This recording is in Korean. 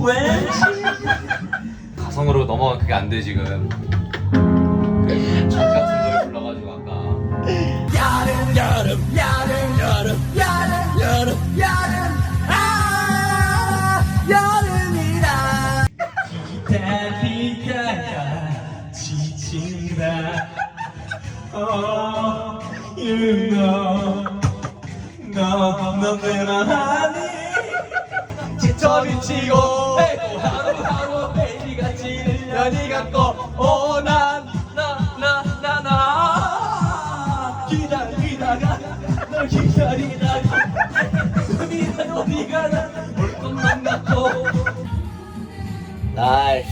왠지 가성으로 넘어가 그게 안 돼 지금. 그 같은 노래 불러가지고 아까. 여름 여름 여름 여름 여름 여름 여름 아 여름이다 기다리다가 지친다 어 you know 너 너무나 하니 미치고 해도 하루하루 날